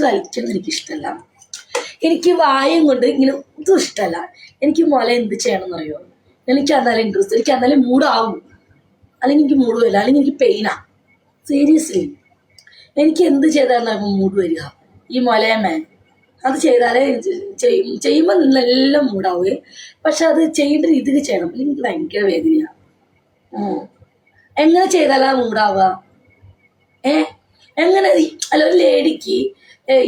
പിടിച്ച് കളിക്കുന്നത് എനിക്ക് വായും കൊണ്ട് ഇങ്ങനെ ഇതും ഇഷ്ടമല്ല എനിക്ക് മുല എന്ത് ചെയ്യണം എന്നറിയോ എനിക്ക് എന്നാലും ഇൻട്രസ്റ്റ് എനിക്ക് എന്നാലും മൂടാവും അല്ലെങ്കിൽ എനിക്ക് മൂഡ് വരില്ല. അല്ലെങ്കിൽ എനിക്ക് പെയിനാ സീരിയസ്ലി എനിക്ക് എന്ത് ചെയ്താലും മൂഡ് വരിക. ഈ മുലയമ്മേ. അത് ചെയ്താലേ ചെയ്യും. ചെയ്യുമ്പോൾ നല്ല മൂടാവുകയും പക്ഷെ അത് ചെയ്യേണ്ട രീതിക്ക് ചെയ്യണം. അല്ലെങ്കിൽ എനിക്ക് ഭയങ്കര വേദനയാണ്. എങ്ങനെ ചെയ്താലാ മൂടാവുക ഏ? എങ്ങനെ അല്ല ഒരു ലേഡിക്ക്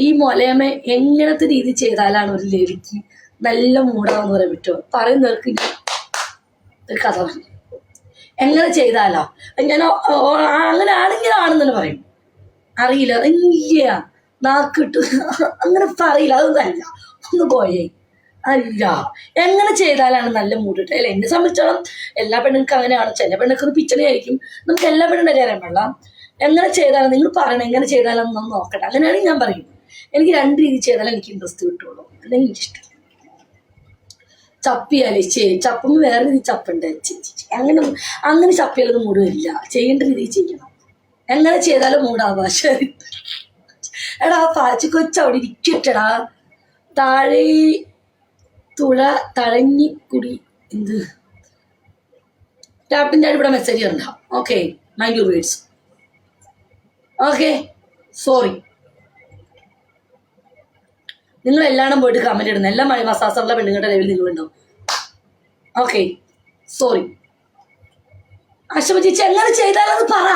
ഈ മുലയമ്മ എങ്ങനത്തെ രീതി ചെയ്താലാണ് ഒരു ലേഡിക്ക് നല്ല മൂടാന്ന് പറയാൻ പറ്റുമോ പറയുന്നവർക്ക് ഒരു കഥ പറഞ്ഞു എങ്ങനെ ചെയ്താലോ? ഞാൻ അങ്ങനെ ആണെങ്കിൽ ആണെന്നു പറയും. അറിയില്ല ഇല്ല നാക്കിട്ട് അങ്ങനെ പറയില്ല അതൊന്നല്ല. ഒന്ന് പോയേ. അല്ല എങ്ങനെ ചെയ്താലാണ് നല്ല മൂടിട്ട് അല്ല എന്നെ സംബന്ധിച്ചോളം എല്ലാ പെണ്ണുങ്ങൾക്കും അങ്ങനെയാണ്. ചില പെണ്ണുങ്ങൾക്ക് പിച്ചണി ആയിരിക്കും. നമുക്ക് എല്ലാ പെണ്ണിന്റെ കാര്യം എങ്ങനെ ചെയ്താലും നിങ്ങൾ പറയണം എങ്ങനെ ചെയ്താലും ഒന്ന് നോക്കട്ടെ അങ്ങനെയാണെങ്കിൽ ഞാൻ പറയും. എനിക്ക് രണ്ട് രീതി ചെയ്താലും എനിക്ക് ഇൻട്രസ്റ്റ് കിട്ടുള്ളൂ. അല്ലെങ്കിൽ എനിക്കിഷ്ടം. ചപ്പിയാലേ ചേ ചപ്പുമ്പോൾ വേറെ രീതി ചപ്പുണ്ട്. അങ്ങനെ അങ്ങനെ ചപ്പിയാലൊന്നും മൂട് വരില്ല ചെയ്യേണ്ട രീതി ചെയ്യണം. എങ്ങനെ ചെയ്താലും മൂടാവാ. ശരി എടാ പാച്ചി കൊച്ചു അവിടെ ഇരിക്കട്ടെടാ. താഴെ തുഴ തഴഞ്ഞിക്കുടി എന്ത്? ടാപ്പിന്റെ ഇവിടെ മെസ്സേജ് ഉണ്ടാവും okay mind you words okay. Sorry നിങ്ങൾ എല്ലാവരും പോയിട്ട് കമന്റ് ഇടുന്നു എല്ലാം മഴ മസാസറുള്ള പെണ്ണുങ്ങളുടെ ലെവലിൽ നിങ്ങളുണ്ടാവും. ഓക്കെ സോറി അശോക ചേച്ചി എങ്ങനെ ചെയ്താലത് പറ.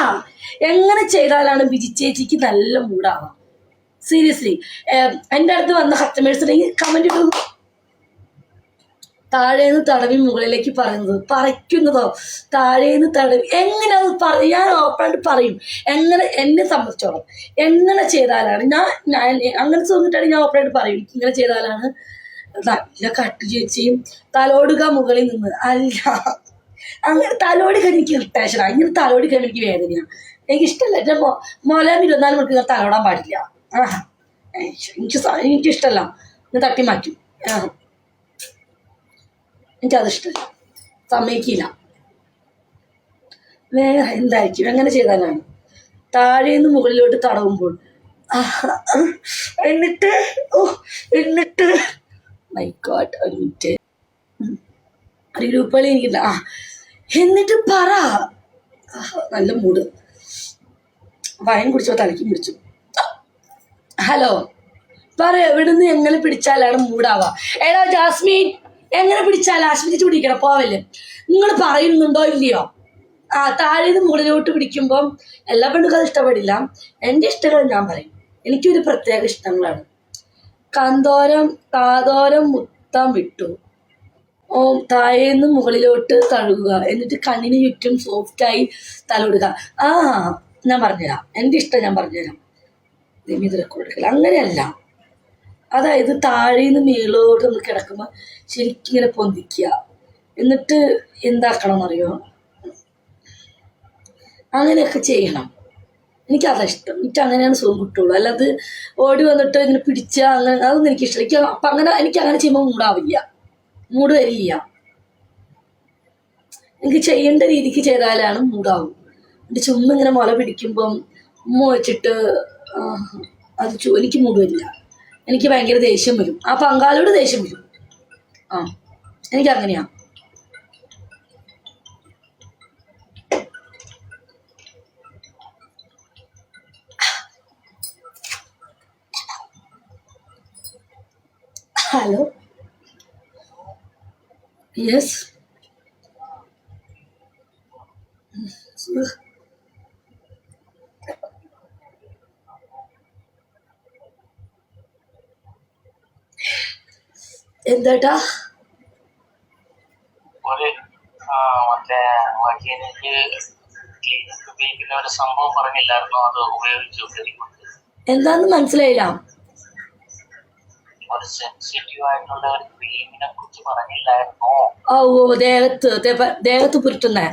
എങ്ങനെ ചെയ്താലാണ് ബിജി ചേച്ചിക്ക് നല്ല മൂടാവാം സീരിയസ്ലി എന്റെ അടുത്ത് വന്ന കസ്റ്റമേഴ്സ് ഉണ്ടെങ്കിൽ കമന്റ് ഇട്ടു താഴേന്ന് തടവി മുകളിലേക്ക് പറയുന്നത്. പറിക്കുന്നതോ? താഴേന്ന് തടവി. എങ്ങനെ അത് പറ? ഞാൻ ഓപ്പണായിട്ട് പറയും. എങ്ങനെ എന്നെ സംബന്ധിച്ചോളം. എങ്ങനെ ചെയ്താലാണ് ഞാൻ ഞാൻ അങ്ങനെ തോന്നിയിട്ടാണ് ഞാൻ ഓപ്പണായിട്ട് പറയും. ഇങ്ങനെ ചെയ്താലാണ് നല്ല കട്ട് ചേച്ചിയും തലോടുക മുകളിൽ നിന്ന്. അല്ല. അങ്ങനെ തലോടി കഴിഞ്ഞ് എനിക്ക് ഇറിറ്റേഷനാണ് ഇങ്ങനെ തലോടി കഴിഞ്ഞ് എനിക്ക് വേദനയാണ് എനിക്ക് ഇഷ്ടമല്ല എന്റെ മൊ മുലാം ഇരുപത്തിനാല് മണിക്ക് ഞാൻ തലോടാൻ പാടില്ല. ആ എനിക്ക് എനിക്കിഷ്ടമല്ല ഞാൻ തട്ടി മാറ്റും. ആ എനിക്കത് ഇഷ്ടമല്ല സമ്മതിക്കില്ല. വേറെ എന്തായിരിക്കും? എങ്ങനെ ചെയ്താലാണ് താഴേന്ന് മുകളിലോട്ട് തടവുമ്പോൾ. എന്നിട്ട് ഓ എന്നിട്ട്. മൈ ഗോഡ് ഒരു മിനിറ്റ്. ഒരു ഗ്രൂപ്പുകളി എനിക്കില്ല. ആ എന്നിട്ട് പറ. നല്ല മൂഡ് വയൻ കുടിച്ചോ തലയ്ക്കും പിടിച്ചു. ഹലോ. പറ എവിടുന്ന് എങ്ങനെ പിടിച്ചാലാണ് മൂടാവാ എടാ ജാസ്മിൻ. എങ്ങനെ പിടിച്ചാൽ ആശ്വസിച്ച് പിടിക്കണം പോവല്ലേ നിങ്ങൾ പറയുന്നുണ്ടോ ഇല്ലയോ? ആ താഴേന്ന് മുകളിലോട്ട് പിടിക്കുമ്പം എല്ലാ പെണ്ണുകളും ഇഷ്ടപ്പെടില്ല. എന്റെ ഇഷ്ടങ്ങൾ ഞാൻ പറയും. എനിക്കൊരു പ്രത്യേക ഇഷ്ടങ്ങളാണ്. കന്തോരം കാതോരം മുത്തം വിട്ടു. ഓ താഴേന്ന് മുകളിലോട്ട് തഴുകുക. എന്നിട്ട് കണ്ണിന് ചുറ്റും സോഫ്റ്റായി തലോടുക. ആ ഞാൻ പറഞ്ഞുതരാം. എന്റെ ഇഷ്ടം ഞാൻ പറഞ്ഞുതരാം. റെക്കോർഡ് അങ്ങനെയല്ല. അതായത് താഴേന്ന് മേളോട്ട് ഒന്ന് കിടക്കുമ്പോൾ ശരിക്കും ഇങ്ങനെ പൊന്തിക്കുക എന്നിട്ട് എന്താക്കണം എന്നറിയോ അങ്ങനെയൊക്കെ ചെയ്യണം. എനിക്കതാ ഇഷ്ടം. എനിക്ക് അങ്ങനെയാണ് സുഖം കിട്ടുള്ളൂ. അല്ലാതെ ഓടി വന്നിട്ട് ഇങ്ങനെ പിടിച്ച അങ്ങനെ അതൊന്നും എനിക്ക് ഇഷ്ടം എനിക്ക് അപ്പം അങ്ങനെ എനിക്ക് അങ്ങനെ ചെയ്യുമ്പോൾ മൂടാവില്ല. മൂട് വരില്ല. എനിക്ക് ചെയ്യേണ്ട രീതിക്ക് ചെയ്താലാണ് മൂടാവും. എന്റെ ചുമ്മാ ഇങ്ങനെ മുല പിടിക്കുമ്പം ഉമ്മ വെച്ചിട്ട് അത് എനിക്ക് മൂട് വരില്ല. എനിക്ക് ഭയങ്കര ദേഷ്യം വരും. ആ പങ്കാളിയോട് ദേഷ്യം വരും. ആ എനിക്ക് അങ്ങനെയാ. ഹലോ യെസ് എന്താട്ടാ? ഒരു ആ, മറ്റേ വകീലേക്ക് ഉപയോഗിക്കുന്ന ഒരു സംഭവം പറഞ്ഞില്ലായിരുന്നോ അത് ഉപയോഗിച്ചു എന്താന്ന് മനസ്സിലായില്ല. ഒരു സെൻസിറ്റീവ് ആയിട്ടുള്ള ഒരു ക്രീമിനെ കുറിച്ച് പറഞ്ഞില്ലായിരുന്നോ? ഓ ഓ ദേഹത്ത് ദേഹത്ത് പുരുട്ടുന്നേ.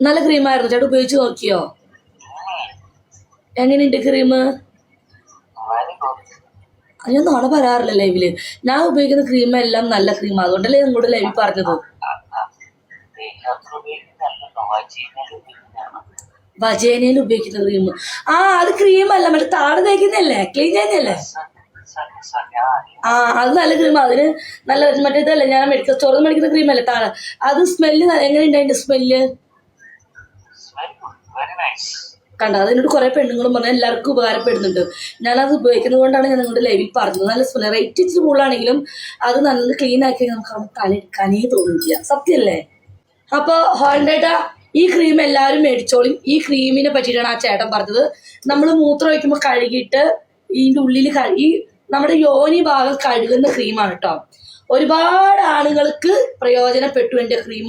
നല്ല ക്രീമായിരുന്നു ചേട്ടാ ഉപയോഗിച്ച് നോക്കിയോ? എങ്ങനെയുണ്ട് ക്രീം. ഞാൻ നാളെ പറയാറില്ല ലൈവിൽ ഞാൻ ഉപയോഗിക്കുന്ന ക്രീം എല്ലാം നല്ല ക്രീം അതുകൊണ്ടല്ലേ നിങ്ങളോട് ലൈവിൽ പറഞ്ഞത്. വജീനയിൽ ഉപയോഗിക്കുന്ന ക്രീം ആ അത് ക്രീം അല്ല. മറ്റേ താഴെ തേക്കുന്നല്ലേ ക്ലീൻ ചെയ്യുന്നല്ലേ ആ അത് നല്ല ക്രീം അതിന് നല്ല മറ്റേ ഇതല്ലേ? ഞാൻ മെഡിക്കൽ സ്റ്റോറിൽ മേടിക്കുന്ന ക്രീം അല്ലേ? താഴെ അത് സ്മെല്ല് എങ്ങനെയുണ്ട് അതിന്റെ smell very good very nice കണ്ട അതിനോട് കുറെ പെണ്ണുങ്ങളും പറഞ്ഞാൽ എല്ലാവർക്കും ഉപകാരപ്പെടുന്നുണ്ട്. ഞാനത് ഉപയോഗിക്കുന്നത് കൊണ്ടാണ് ഞാൻ നിങ്ങളുടെ ലൈവിൽ പറഞ്ഞത്. നല്ല സ്മെല്ല റേറ്റ് ഇച്ചിരി കൂടുതലാണെങ്കിലും അത് നല്ല ക്ലീൻ ആക്കി നമുക്ക് അവിടെ തലയെടുക്കാനേ തോന്നില്ല. സത്യമല്ലേ അപ്പോൾ ഹോണ്ടേട്ട ഈ ക്രീം എല്ലാവരും മേടിച്ചോളും. ഈ ക്രീമിനെ പറ്റിയിട്ടാണ് ആ ചേട്ടൻ പറഞ്ഞത്. നമ്മൾ മൂത്രം ഒഴിക്കുമ്പോൾ കഴുകിയിട്ട് ഇതിന്റെ ഉള്ളിൽ കഴുകി നമ്മുടെ യോനി ഭാഗം കഴുകുന്ന ക്രീമാണ് കേട്ടോ. ഒരുപാട് ആളുകൾക്ക് പ്രയോജനപ്പെട്ടു എന്റെ ക്രീം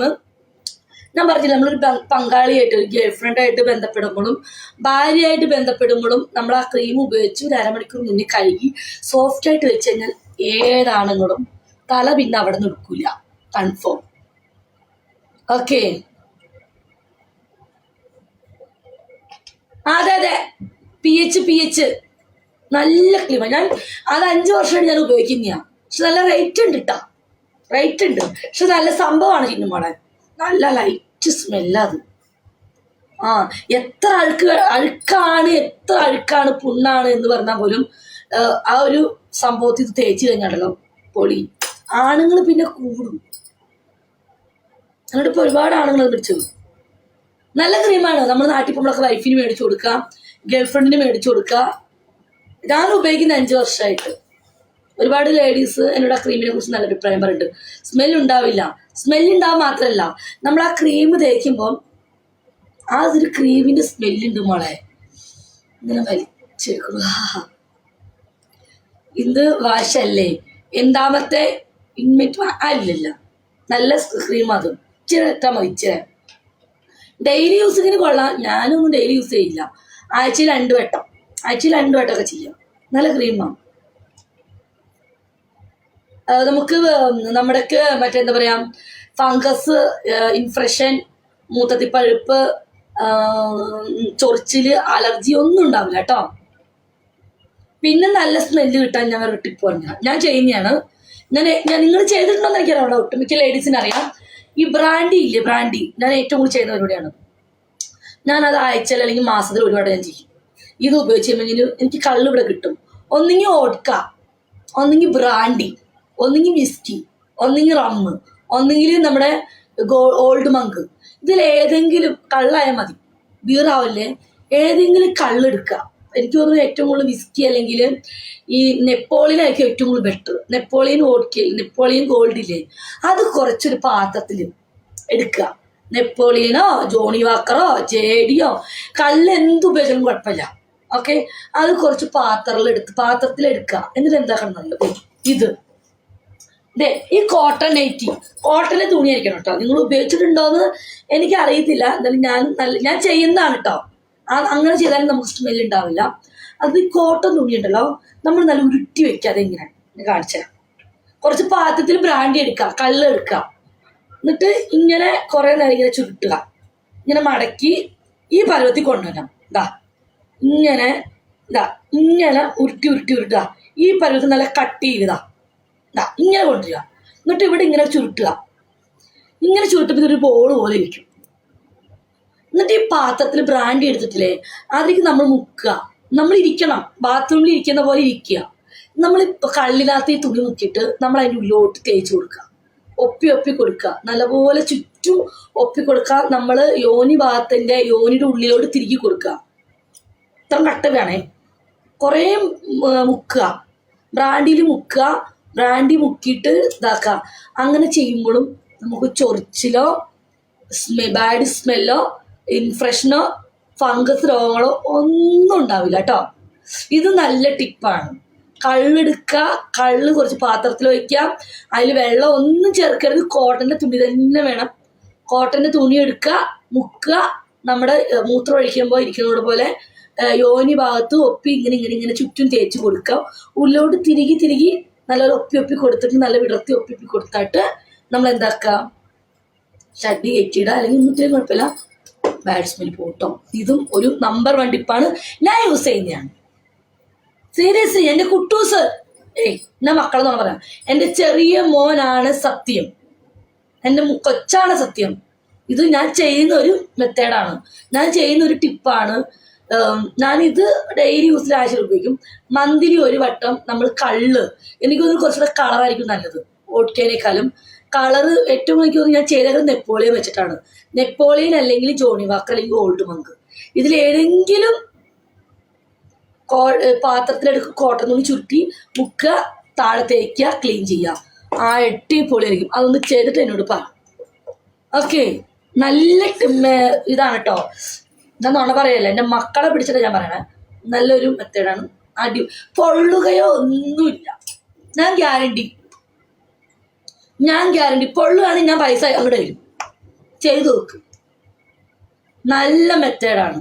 ഞാൻ പറഞ്ഞില്ല നമ്മളൊരു പങ്കാളിയായിട്ട് ഒരു ഗേൾ ഫ്രണ്ടായിട്ട് ബന്ധപ്പെടുമ്പോഴും ഭാര്യയായിട്ട് ബന്ധപ്പെടുമ്പോഴും നമ്മൾ ആ ക്രീം ഉപയോഗിച്ച് ഒരു അരമണിക്കൂർ മുന്നേ കഴുകി സോഫ്റ്റ് ആയിട്ട് വെച്ച് കഴിഞ്ഞാൽ ഏതാണുങ്ങളും തല പിന്നെ അവിടെ നിന്ന് എടുക്കൂല കൺഫേം ഓക്കെ അതെ അതെ. പി എച്ച് പി എച്ച് നല്ല ക്ലീമ ഞാൻ അത് അഞ്ച് വർഷമായിട്ട് ഞാൻ ഉപയോഗിക്കുന്നതാണ് പക്ഷെ നല്ല റേറ്റ് ഉണ്ട് കേട്ടോ റേറ്റ് ഉണ്ട്. പക്ഷെ നല്ല സംഭവമാണ് ചിന്നുമോളെ നല്ല ലൈറ്റ് സ്മെല്ല് അത്. ആ എത്ര അഴുക്ക് അഴുക്കാണ് എത്ര അഴുക്കാണ് പുണ്ണാണ് എന്ന് പറഞ്ഞാൽ പോലും ആ, ഒരു സംഭവത്തിൽ ഇത് തേച്ച് കഴിഞ്ഞാണല്ലോ പൊളി. ആണുങ്ങൾ പിന്നെ കൂടും. എന്നിട്ട് ഇപ്പോൾ ഒരുപാട് ആണുങ്ങൾ പിടിച്ചു നല്ല ക്രീമാണ്. നമ്മൾ നാട്ടിൽ പോകുമ്പോഴൊക്കെ വൈഫിന് മേടിച്ചു കൊടുക്കുക ഗേൾഫ്രണ്ടിന് മേടിച്ചു കൊടുക്കുക ഞാൻ ഉപയോഗിക്കുന്ന അഞ്ച് വർഷമായിട്ട്. ഒരുപാട് ലേഡീസ് എന്നോട് ആ ക്രീമിനെ കുറിച്ച് നല്ല അഭിപ്രായം പറയുന്നുണ്ട് സ്മെൽ ഉണ്ടാവില്ല. സ്മെൽ ഉണ്ടാവും മാത്രമല്ല നമ്മൾ ആ ക്രീം തേക്കുമ്പോൾ ആ ഒരു ക്രീമിന്റെ സ്മെല്ലുണ്ട് മോളെ. ഇങ്ങനെ വലിച്ചെടുക്കുന്നു. ഇത് വാഷല്ലേ എന്താമത്തെ? ഇൻമെറ്റ് അല്ലല്ല നല്ല ക്രീം അതും. ഇച്ചിരി ഇട്ടാൽ മതി ഇച്ചിരി. ഡെയിലി യൂസിങ്ങിന് കൊള്ളാം. ഞാനൊന്നും ഡെയിലി യൂസ് ചെയ്യില്ല. ആഴ്ചയിൽ രണ്ട് വട്ടം. ആഴ്ചയിൽ രണ്ട് വട്ടമൊക്കെ ചെയ്യാം. നല്ല ക്രീമാണ് നമുക്ക് നമ്മുടെയൊക്കെ മറ്റെന്താ പറയാ ഫംഗസ് ഇൻഫ്രഷൻ മൂത്തത്തി പഴുപ്പ് ചൊറിച്ചിൽ അലർജി ഒന്നും ഉണ്ടാവില്ല കേട്ടോ. പിന്നെ നല്ല സ്മെല്ല് കിട്ടാൻ ഞാൻ ഒരു ടിപ്പ് പറഞ്ഞു ഞാൻ ചെയ്യുന്നതാണ്. ഞാൻ ഞാൻ നിങ്ങൾ ചെയ്തിട്ടുണ്ടോ എന്ന് എനിക്കറിയാം ഒട്ടുമിക്ക ലേഡീസിന് അറിയാം. ഈ ബ്രാൻഡി ഇല്ലേ ബ്രാൻഡി ഞാൻ ഏറ്റവും കൂടുതൽ ചെയ്യുന്ന പരിപാടിയാണ് ഞാനത് ആഴ്ചയിൽ അല്ലെങ്കിൽ മാസത്തിൽ ഒരുപാട് ഞാൻ ചെയ്യും. ഇത് ഉപയോഗിച്ച് കഴിയുമ്പോൾ എനിക്ക് കള്ളിവിടെ കിട്ടും. ഒന്നെങ്കിൽ ഓട്ക ഒന്നെങ്കിൽ ബ്രാൻഡി ഒന്നെങ്കിൽ വിസ്കി ഒന്നെങ്കിൽ റമ്മ് ഒന്നെങ്കിൽ നമ്മുടെ ഓൾഡ് മങ്ക് ഇതിൽ ഏതെങ്കിലും കള്ളായാൽ മതി. ബീറാവില്ലേ ഏതെങ്കിലും കള്ളെടുക്കുക എനിക്ക് തോന്നുന്നു ഏറ്റവും കൂടുതൽ വിസ്കി അല്ലെങ്കിൽ ഈ നെപ്പോളിയനായിരിക്കും ഏറ്റവും കൂടുതൽ ബെറ്റർ നെപ്പോളിയൻ ഓർക്കിൽ നെപ്പോളിയൻ ഗോൾഡ് ഇല്ലേ? അത് കുറച്ചൊരു പാത്രത്തിൽ എടുക്കുക. നെപ്പോളിയനോ ജോണി വാക്കറോ ജേഡിയോ കല്ല് എന്ത് ഉപയോഗിച്ചാലും കുഴപ്പമില്ല. ഓക്കെ അത് കുറച്ച് പാത്രത്തിൽ എടുത്ത് പാത്രത്തിൽ എടുക്കുക. എന്നിട്ട് എന്താക്കണം? നല്ലത്. ഇത്. ദേ ഈ കോട്ടൺ നൈറ്റി കോട്ടൺ തുണിയായിരിക്കണം കേട്ടോ. നിങ്ങൾ ഉപയോഗിച്ചിട്ടുണ്ടോന്ന് എനിക്ക് അറിയത്തില്ല എന്തായാലും ഞാൻ നല്ല ഞാൻ ചെയ്യുന്നതാണ് കേട്ടോ. അത് അങ്ങനെ ചെയ്താലും നമുക്ക് സ്മെൽ ഉണ്ടാവില്ല അത് ഈ കോട്ടൺ തുണി ഉണ്ടല്ലോ നമ്മൾ നല്ല ഉരുട്ടി വെക്കാതെ ഇങ്ങനെ കാണിച്ചുതരാം കുറച്ച് പാത്രത്തിൽ ബ്രാൻഡി എടുക്കുക. കള്ള് എടുക്കുക. എന്നിട്ട് ഇങ്ങനെ കുറേ നേരം ഇങ്ങനെ ചുരുട്ടുക. ഇങ്ങനെ മടക്കി ഈ പരുവത്തിൽ കൊണ്ടുവരണം. ഇതാ ഇങ്ങനെ ഇതാ ഇങ്ങനെ ഉരുട്ടി ഉരുട്ടി ഉരുട്ടുക. ഈ പരുവത്തിൽ നല്ല കട്ട് ചെയ്തതാ ദാ ഇങ്ങനെ കൊണ്ടുവരിക. എന്നിട്ട് ഇവിടെ ഇങ്ങനെ ചുരുട്ടുക. ഇങ്ങനെ ചുരുട്ടുമ്പോൾ ഇതൊരു ബോൾ പോലെ ഇരിക്കും. എന്നിട്ട് ഈ പാത്രത്തിൽ ബ്രാൻഡി എടുത്തിട്ടില്ലേ അതിലേക്ക് നമ്മൾ മുക്കുക. നമ്മൾ ഇരിക്കണം. ബാത്റൂമിൽ ഇരിക്കുന്ന പോലെ ഇരിക്കുക. നമ്മൾ കള്ളിനകത്ത് ഈ തുണി മുക്കിയിട്ട് നമ്മൾ അതിന്റെ ഉള്ളിലോട്ട് തേച്ച് കൊടുക്കുക. ഒപ്പി ഒപ്പി കൊടുക്കുക. നല്ലപോലെ ചുറ്റും ഒപ്പി കൊടുക്കുക. നമ്മൾ യോനി ഭാഗത്തിന്റെ യോനിയുടെ ഉള്ളിലോട്ട് തിരികെ കൊടുക്കുക. ഇത്ര കട്ട വേണേ കുറേ മുക്കുക. ബ്രാൻഡിയിൽ മുക്കുക. ബ്രാൻഡി മുക്കിയിട്ട് ഇതാക്കുക അങ്ങനെ ചെയ്യുമ്പോഴും നമുക്ക് ചൊറിച്ചിലോ സ്മെ ബാഡ് സ്മെല്ലോ ഇൻഫ്രഷനോ ഫംഗസ് രോഗങ്ങളോ ഒന്നും ഉണ്ടാവില്ല കേട്ടോ. ഇത് നല്ല ടിപ്പാണ്. കള്ളെടുക്കുക കള്ള് കുറച്ച് പാത്രത്തിൽ വയ്ക്കാം അതിൽ വെള്ളം ഒന്നും ചേർക്കരുത്. കോട്ടന്റെ തുണി തന്നെ വേണം. കോട്ടന്റെ തുണി എടുക്കുക മുക്കുക. നമ്മുടെ മൂത്രം ഒഴിക്കുമ്പോൾ ഇരിക്കുന്നത് പോലെ യോനി ഭാഗത്ത് ഒപ്പി ഇങ്ങനെ ഇങ്ങനെ ഇങ്ങനെ ചുറ്റും തേച്ച് കൊടുക്കുക ഉള്ളിലോട്ട് തിരികെ തിരികെ നല്ലൊരു ഒപ്പി ഒപ്പി കൊടുത്തിട്ട് നല്ല വിടർത്തി ഒപ്പി ഒപ്പി കൊടുത്തിട്ട് നമ്മൾ എന്താക്കുക ഷഡ്ഡി കയറ്റിയിടുക. അല്ലെങ്കിൽ ഒന്നും കുഴപ്പമില്ല. ബാറ്റ്സ്മാൻ പോട്ടോ ഇതും ഒരു നമ്പർ വൺ ടിപ്പാണ് ഞാൻ യൂസ് ചെയ്യുന്നതാണ്. സീരിയസ്ലി എന്റെ കുട്ടൂസ് ഏയ് എന്നാ മക്കളെന്നാണ് പറയാം. എന്റെ ചെറിയ മോനാണ് സത്യം. എന്റെ കൊച്ചാണ് സത്യം. ഇത് ഞാൻ ചെയ്യുന്ന ഒരു മെത്തേഡാണ് ഞാൻ ചെയ്യുന്ന ഒരു ടിപ്പാണ് ഞാനിത് ഡെയിലി യൂസിൽ ആഴ്ച ഉപയോഗിക്കും. മന്ത്ലി ഒരു വട്ടം നമ്മൾ കള്ള്. എനിക്ക് തോന്നുന്നു കുറച്ചുകൂടെ കളറായിരിക്കും നല്ലത്. ഓട്ടിക്കാനേക്കാളും കളറ് ഏറ്റവും എനിക്ക് തോന്നുന്നു ഞാൻ ചെയ്തത് നെപ്പോളിയൻ വെച്ചിട്ടാണ്. നെപ്പോളിയൻ അല്ലെങ്കിൽ ജോണി വാക്കർ അല്ലെങ്കിൽ ഓൾഡ് മങ്ക് ഇതിൽ ഏതെങ്കിലും കോ പാത്രത്തിലെടുക്കുക കോട്ടൺ തുണി ചുറ്റി മുക്കുക താഴെ ക്ലീൻ ചെയ്യുക. ആ എട്ടി അടിപൊളിയായിരിക്കും. അതൊന്ന് ചെയ്തിട്ട് എന്നോട് പറ. ഓക്കെ നല്ല ഇതാണ് കേട്ടോ ഞാൻ നുണ പറയല്ല എന്റെ മക്കളെ പിടിച്ചിട്ട് ഞാൻ പറയണേ. നല്ലൊരു മെത്തേഡാണ് അടി പൊള്ളുകയോ ഒന്നുമില്ല. ഞാൻ ഗ്യാരണ്ടി ഞാൻ ഗ്യാരണ്ടി പൊള്ളുകയാണെങ്കിൽ ഞാൻ പൈസ അങ്ങോട്ട് തരും. ചെയ്തു നോക്ക്. നല്ല മെത്തേഡാണ്